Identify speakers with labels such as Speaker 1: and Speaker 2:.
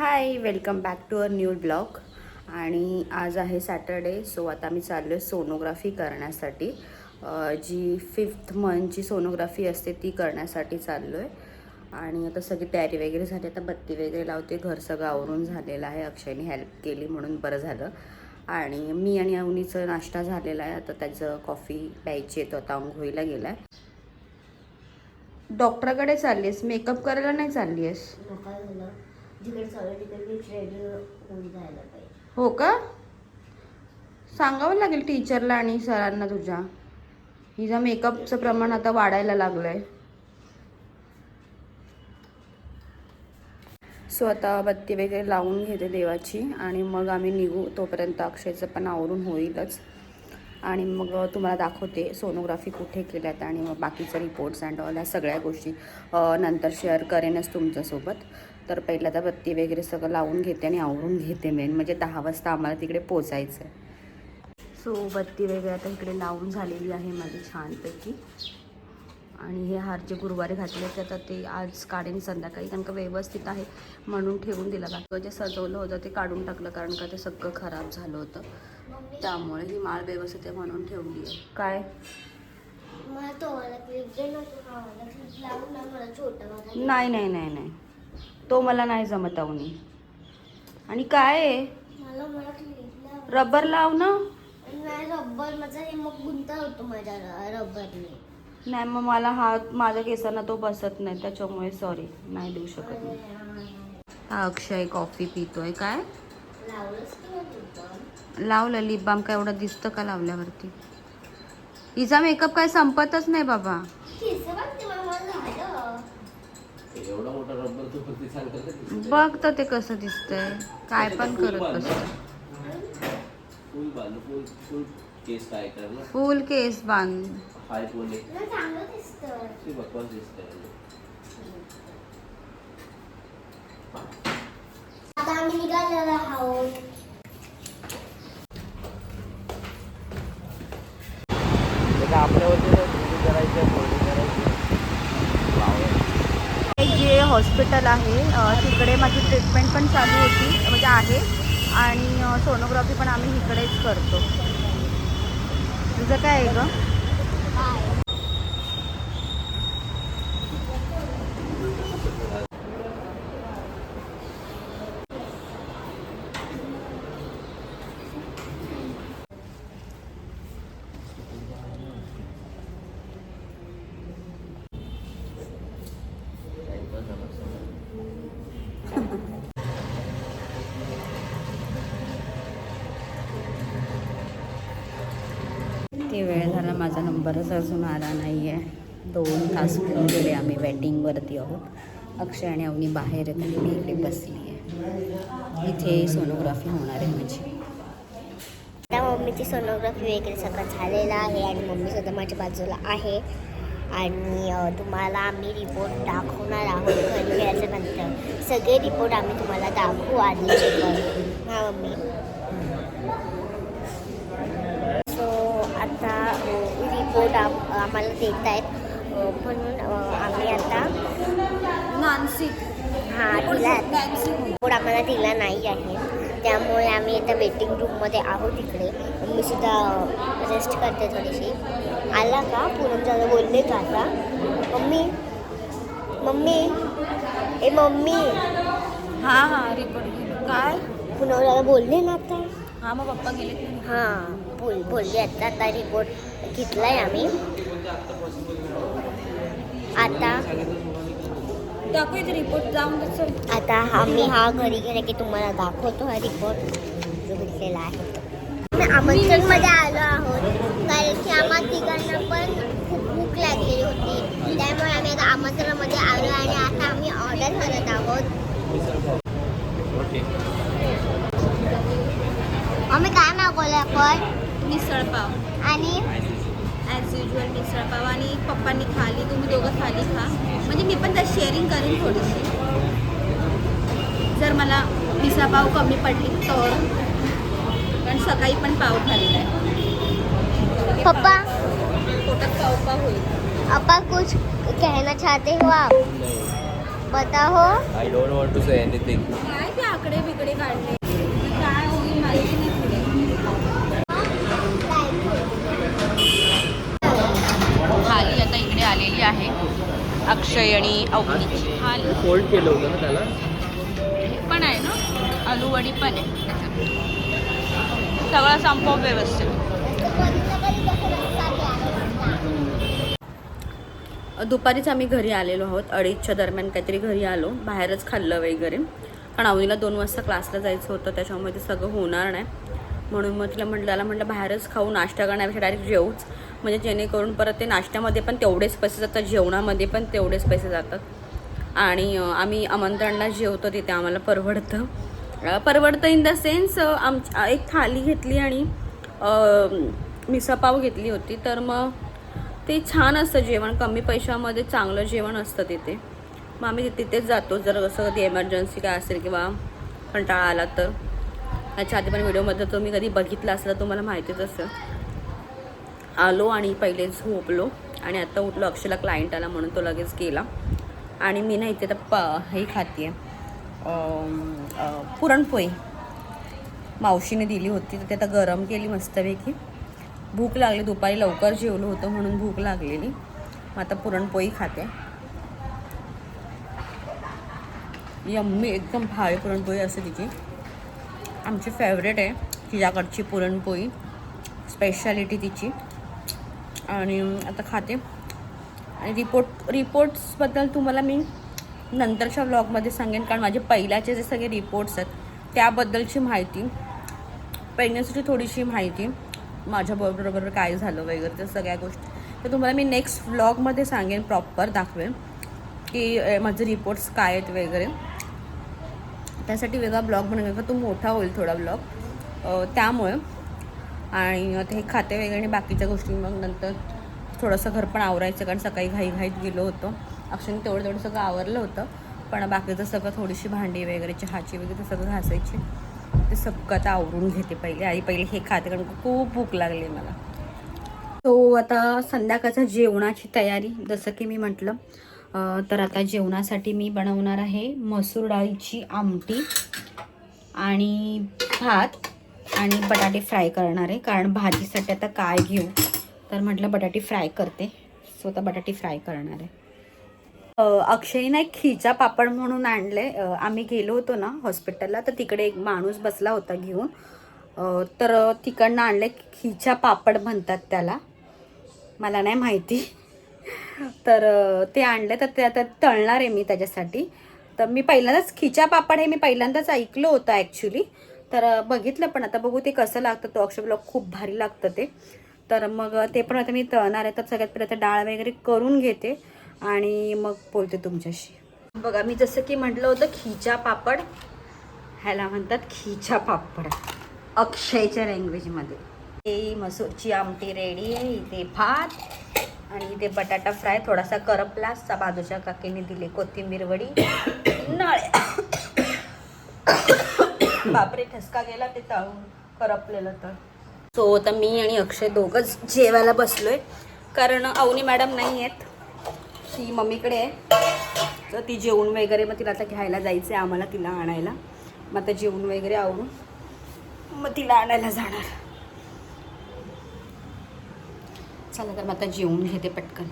Speaker 1: Hi welcome back to our new blog आणि आज आहे सॅटर्डे सो आता मी चाललो आहे सोनोग्राफी करण्यासाठी जी फिफ्थ मंथची सोनोग्राफी असते ती करण्यासाठी चाललो आहे आणि आता सगळी तयारी वगैरे झाली आता बत्ती वगैरे लावते घर सगळं आवरून झालेलं आहे. अक्षयने हेल्प केली म्हणून बरं झालं. आणि मी आणि अवनीचं नाश्ता झालेला आहे आता त्याचं कॉफी प्यायची आहे तो आता आंघोळीला गेला आहे डॉक्टरकडे चालली आहेस मेकअप करायला नाही चालली आहेस
Speaker 2: जिकडे चालू तिकडे जायला पाहिजे.
Speaker 1: हो का? सांगावं लागेल टीचरला आणि सरांना तुझ्या. हिचा मेकअपचं प्रमाण आता वाढायला लागलंय. सो आता बत्ती वगैरे लावून घेते देवाची आणि मग आम्ही निघू. तोपर्यंत अक्षयचं पण आवरून होईलच. आणि मग तुम्हाला दाखवते सोनोग्राफी कुठे केल्यात आणि मग बाकीचे रिपोर्ट्स अँड ऑल ह्या सगळ्या गोष्टी नंतर शेअर करेनच तुमच्यासोबत. तर पहिला आता बत्ती वगैरे सगळं लावून घेते आणि आवरून घेते मेन म्हणजे दहा वाजता आम्हाला तिकडे पोचायचं आहे सो बत्ती वगैरे आता इकडे लावून झालेली आहे माझी छानपैकी. आणि हे हार जे गुरुवारी घातले ते आता ते आज काढेन संध्याकाळी कारण का व्यवस्थित आहे म्हणून ठेवून दिलं. बाकी जे सजवलं होतं ते काढून टाकलं कारण का ते सगळं खराब झालं होतं. त्यामुळे ही माळ व्यवस्थित आहे म्हणून ठेवली आहे. काय?
Speaker 2: हा
Speaker 1: नाही नाही नाही नाही. तो मला नाही जमत अवनी आणि काय आहे? रबर लाव ना.
Speaker 2: रबर माझा हे मग गुंता होतो माझ्या र- रबरने.
Speaker 1: नाही मग मला हा माझ्या केसांना तो बसत नाही त्याच्यामुळे सॉरी नाही देऊ शकत मी. हा अक्षय कॉफी पितोय. काय? लावलं लिप बाम काय एवढं दिसतं का लावल्यावरती? हिचा मेकअप काय संपतच नाही बाबा.
Speaker 3: एवढा मोठा रबर तू फक्त सांगतात
Speaker 1: बघ तर ते कसं दिसतंय. काय पण करत बसतं
Speaker 3: फुल बांधू फुल फुल केस काय कर ना
Speaker 1: फुल केस बांध.
Speaker 3: हाय
Speaker 2: चांगलं दिसतं.
Speaker 3: ती बकवास दिसते
Speaker 2: आता आम्ही निघालेलो आहोत
Speaker 3: आपल्यावरती करायचं करायचं
Speaker 1: जे हॉस्पिटल आहे. तिकडे माझी ट्रीटमेंट पण चालू होती म्हणजे आहे. आणि सोनोग्राफी पण आम्ही इकडेच करतो. तुझं काय आहे गं? किती वेळ झाला माझा नंबरच अजून आला नाही आहे दोन तास होऊन गेले आम्ही वेटिंगवरती आहोत. अक्षय आणि अवनी बाहेर आहेत आणि मी इकडे बसली आहे इथे सोनोग्राफी होणार आहे माझी.
Speaker 2: आता मम्मीची सोनोग्राफी वगैरे सगळं झालेलं आहे आणि मम्मी सुद्धा माझ्या बाजूला आहे. आणि तुम्हाला आम्ही रिपोर्ट दाखवणार आहोत घरी गेल्यानंतर सगळे रिपोर्ट आम्ही तुम्हाला दाखवू आणि हां हा मम्मी सो आता रिपोर्ट आम आम्हाला देत आहेत म्हणून आम्ही आता
Speaker 1: नानसिक
Speaker 2: हां दिला रिपोर्ट आम्हाला दिला नाही आहे. त्यामुळे आम्ही आता वेटिंग रूममध्ये आहोत इकडे. मी सुद्धा रेस्ट करते थोडीशी. आला का? पूनम झालं बोलले का आता? मम्मी मम्मी ए मम्मी.
Speaker 1: हां हां रिपोर्ट काय?
Speaker 2: पूनम बोलले ना आता?
Speaker 1: हां मग पप्पा गेले?
Speaker 2: हां बोल बोलले आता आता रिपोर्ट घेतलाय आम्ही. आता
Speaker 1: रिपोर्ट जाऊन.
Speaker 2: आता आम्ही हा घरी गेला की तुम्हाला दाखवतो हा रिपोर्ट जो भेटलेला आहे. आम्ही आमंत्रणमध्ये आलो आहोत. कारण की आम्हा तिघांना पण खूप भूक लागलेली होती. त्यामुळे आम्ही आता आमंत्रणामध्ये आलो आणि आता आम्ही ऑर्डर करत आहोत. आम्ही काय मागवलं आपण?
Speaker 1: मिसळ पाव.
Speaker 2: आणि
Speaker 1: ॲज युजल मिसळ पाव आणि पप्पांनी खाली तुम्ही दोघं खाली खा. म्हणजे मी पण त्यात शेअरिंग करेन थोडीशी. जर मला मिसळ पाव कमी पडली तर. कारण सकाळी पण पाव खाल्ला आहे.
Speaker 2: पप्पा.
Speaker 1: पोटात पाव पाव होईल.
Speaker 2: अपा कुछ कहना चाहते हो आप? बताहो
Speaker 3: I don't want to say anything
Speaker 1: काय ते आकडे बिकडे काढले काय होईल माहिती नाही पुढे थाली आता इकडे आलेली आहे अक्षय आणि अवनीची
Speaker 3: फोल्ड केलं होतं ना त्याला?
Speaker 1: पण आहे ना? आलू वडी पण आहे. त्याच्यात. सगळं संपव व्यवस्थित. दुपारीच आम्ही घरी आलेलो आहोत. अडीचच्या दरम्यान काहीतरी घरी आलो. बाहेरच खाल्लं वगैरे. कारण आवनीला दोन वाजता क्लासला जायचं होतं. त्याच्यामुळे ते सगळं होणार नाही. म्हणून मग तिला म्हटलं त्याला म्हटलं बाहेरच खाऊ नाश्ता करण्यापेक्षा डायरेक्ट जेवूच म्हणजे जेणेकरून परत ते नाश्त्यामध्ये पण तेवढेच पैसे जातात जेवणामध्ये पण तेवढेच पैसे जातात. आणि आम्ही आमंत्रणला जेवतो तिथे आम्हाला परवडतं. परवडतं इन द सेन्स आम एक थाली घेतली आणि मिसापाव मिसळपाव घेतली होती. तर मग ते छान असतं जेवण कमी पैशामध्ये चांगलं जेवण असतं तिथे. मग आम्ही तिथेच जातो जर असं कधी एमर्जन्सी काय असेल किंवा कंटाळा आला तर. याच्या आधी पण व्हिडिओमध्ये तुम्ही कधी बघितला असला तुम्हाला माहितीच असेल आलो आणि पहिले झोपलो आणि आता उठलो. अक्षयला क्लायंट आला म्हणून तो लगेच गेला. आणि मी ना इथे तर प हे खाते पुरणपोळी. मावशीने दिली होती. तर ते आता गरम केली मस्तपैकी. भूक लागली. दुपारी लवकर जेवलो होतं म्हणून भूक लागलेली. मग आता पुरणपोळी खाते. यम्मी एकदम भावी पुरणपोळी असते तिची. आमची फेवरेट आहे तिच्याकडची पुरणपोळी स्पेशालिटी तिची. आणि आता खाते. आणि रिपोर्ट रिपोर्ट्सबद्दल तुम्हाला मी नंतरच्या व्लॉगमध्ये सांगेन कारण माझे पहिल्याचे जे सगळे रिपोर्ट्स आहेत त्याबद्दलची माहिती प्रेग्नन्सीची थोडीशी माहिती माझ्याबरोबर काय झालं वगैरे त्या सगळ्या गोष्टी. तर तुम्हाला मी नेक्स्ट व्लॉगमध्ये सांगेन प्रॉपर दाखवेन की माझे रिपोर्ट्स काय आहेत वगैरे. त्यासाठी वेगळा ब्लॉग बनवेल का तो मोठा होईल थोडा ब्लॉग. त्यामुळे. आणि ते हे खाते वगैरे आणि बाकीच्या गोष्टी मग नंतर थोडंसं घर पण आवरायचं कारण सकाळी घाईघाईत गेलो होतो. अक्षरशः तेवढं तेवढं सगळं आवरलं होतं पण बाकीचं सगळं थोडीशी भांडी वगैरे चहाची वगैरे सगळं घासायची. ते सगळं आता आवरून घेते पहिले. आई पहिले हे खाते कारण खूप भूक लागली मला. तो आता संध्याकाळच्या जेवणाची तयारी जसं की मी म्हटलं. तर आता जेवणासाठी मी बनवणार आहे मसूर डाळीची आमटी आणि भात आणि बटाटे फ्राय करणार आहे. कारण भाजीसाठी आता काय घेऊ? तर म्हटलं बटाटे फ्राय करते. सो आता बटाटे फ्राय करणार आहे. अक्षयीनं एक खिचा पापड म्हणून आणले. आम्ही गेलो होतो ना हॉस्पिटलला तर तिकडे एक माणूस बसला होता घेऊन. तर तिकडनं आणले खिचा पापड म्हणतात त्याला. मला नाही माहिती. तर ते आणले तर ते आता तळणार आहे मी त्याच्यासाठी. तर मी पहिल्यांदाच खिचा पापड हे मी पहिल्यांदाच ऐकलं होतं ॲक्च्युली तर बघितलं पण. आता बघू ते कसं लागतं. तो अक्षय खूप भारी लागतं ते. तर मग ते पण आता मी तळणार आहे. तर सगळ्यात पहिले आता डाळ वगैरे करून घेते आणि मग बोलते तुमच्याशी. बघा मी जसं की म्हटलं होतं खिचा पापड. ह्याला म्हणतात खिचा पापड. अक्षयच्या लँग्वेजमध्ये ते मसूरची आमटी रेडी आहे. इथे भात. आणि इथे बटाटा फ्राय थोडासा करपला बाजूच्या काकीने दिले कोथिंबीर वडी. नळ्या बापरे ठसका गेला ते तळून करपलेलं तर सो आता मी आणि अक्षय दोघंच जेवायला बसलोय. कारण अवनी मॅडम नाही आहेत ती मम्मीकडे आहे. तर ती जेवण वगैरे मग तिला आता घ्यायला जायचं आहे आम्हाला तिला आणायला. मग आता जेवण वगैरे आवरून मग तिला आणायला जाणार. चला तर मग आता जेवून घेते पटकन.